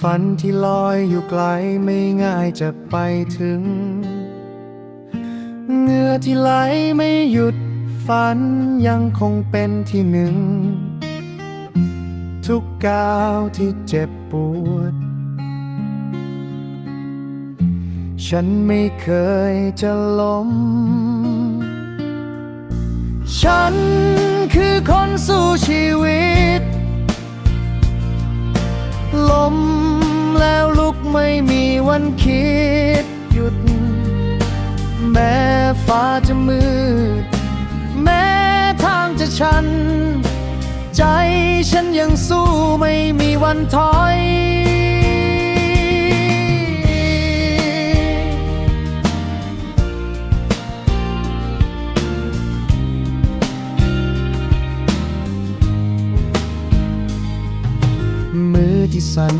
ฝันที่ลอยอยู่ไกลไม่ง่ายจะไปถึงเหงื่อที่ไหลไม่หยุดฝันยังคงเป็นที่หนึ่ง ทุกก้าวที่เจ็บปวด ฉันไม่เคยจะล้ม ฉันคือคนสู้ชีวิต ไม่มีวันคิดหยุด แม้ฟ้าจะมืด แม้ทางจะชัน ใจฉันยังสู้ไม่มีวันถอยมือที่สั่น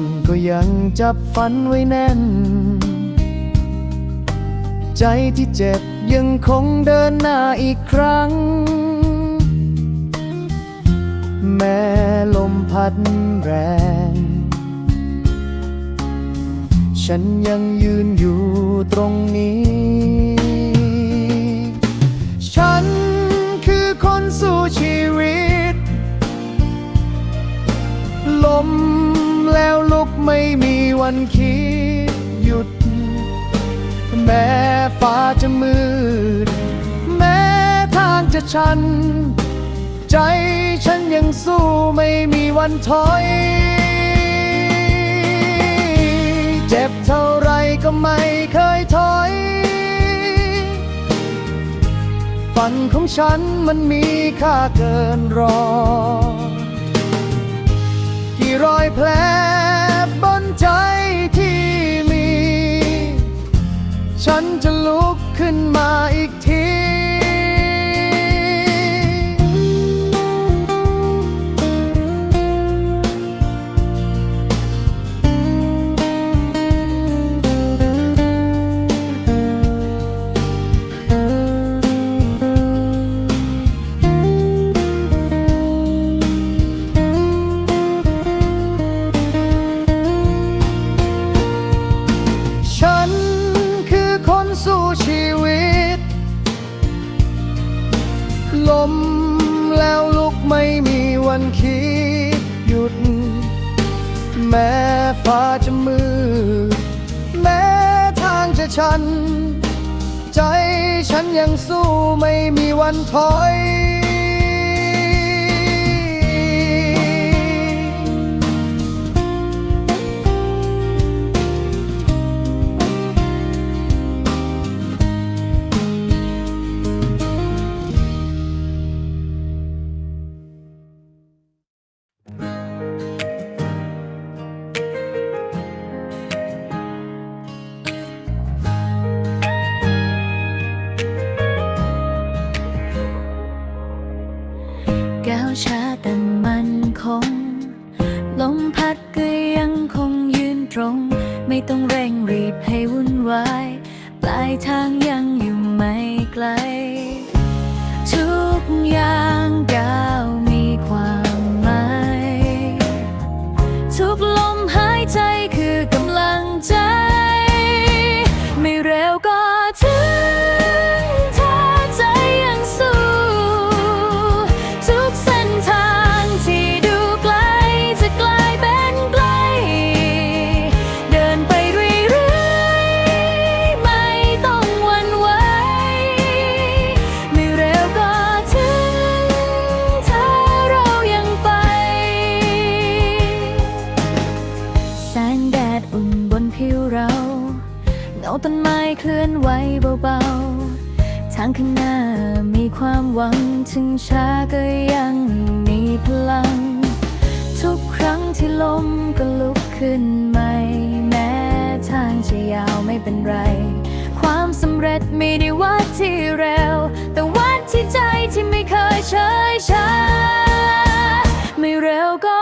ยังจับฝันไว้แน่น ใจที่เจ็บยังคงเดินหน้าอีกครั้ง แม้ลมพัดแรง ฉันยังยืนอยู่ตรงนี้ วันคิดหยุด แม้ฟ้าจะมืด แม้ทางจะชัน ใจฉันยังสู้ไม่มีวันถอย เจ็บเท่าไรก็ไม่เคยถอย ฝันของฉันมันมีค่าเกินรอ กี่รอยแผล ขึ้นมาอีก แม้ฟ้าจะมืดแม้ทางจะชัน ใจฉันยังสู้ไม่มีวันถอย ไว้ ปลายทางยังอยู่ไม่ไกล ข้างหน้า มีความหวังถึงช้าก็ยังมีพลัง ทุกครั้งที่ล้มก็ลุกขึ้นใหม่ แม้ทางจะยาวไม่เป็นไร ความสำเร็จไม่ได้วัดที่เร็ว แต่วัดที่ใจที่ไม่เคยเฉยชาไม่เร็วก็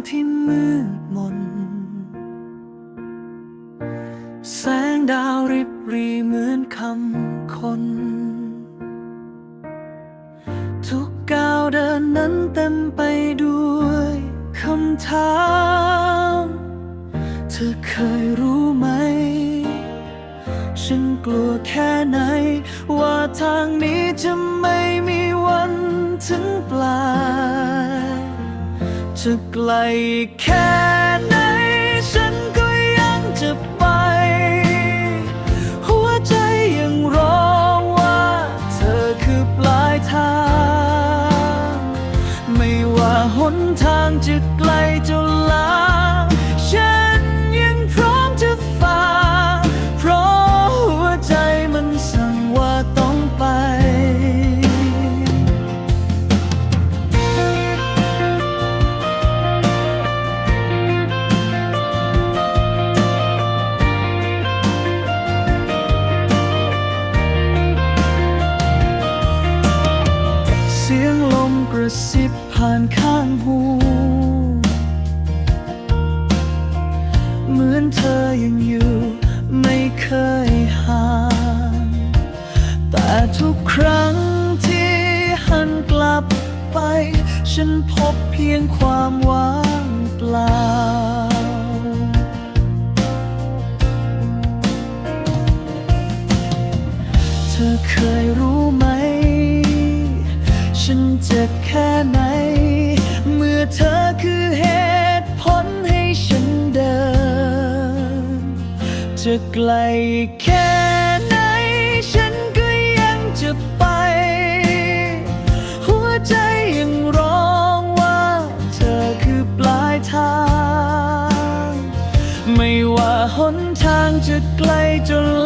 ทางที่มืดมน แสงดาวริบรีเหมือนคำคน ทุกก้าวเดินนั้นเต็มไปด้วยคำถาม เธอเคยรู้ไหม ฉันกลัวแค่ไหน ว่าทางนี้จะไม่มีวันถึงปลาย จะไกลแค่ไหน ฉันก็ยังจะไป หัวใจยังรอว่า เธอคือปลายทาง ไม่ว่าหนทางจะไกลจนลา เหมือนเธอยังอยู่ ไม่เคยห่างแต่ทุกครั้งที่หันกลับไป ฉันพบเพียงความว่างเปล่าเธอเคยรู้ไหม ฉันเจ็บแค่ไหน จะไกลแค่ไหน ฉันก็ยังจะไป หัวใจยังร้องว่าเธอคือปลายทาง ไม่ว่าหนทางจะไกลจน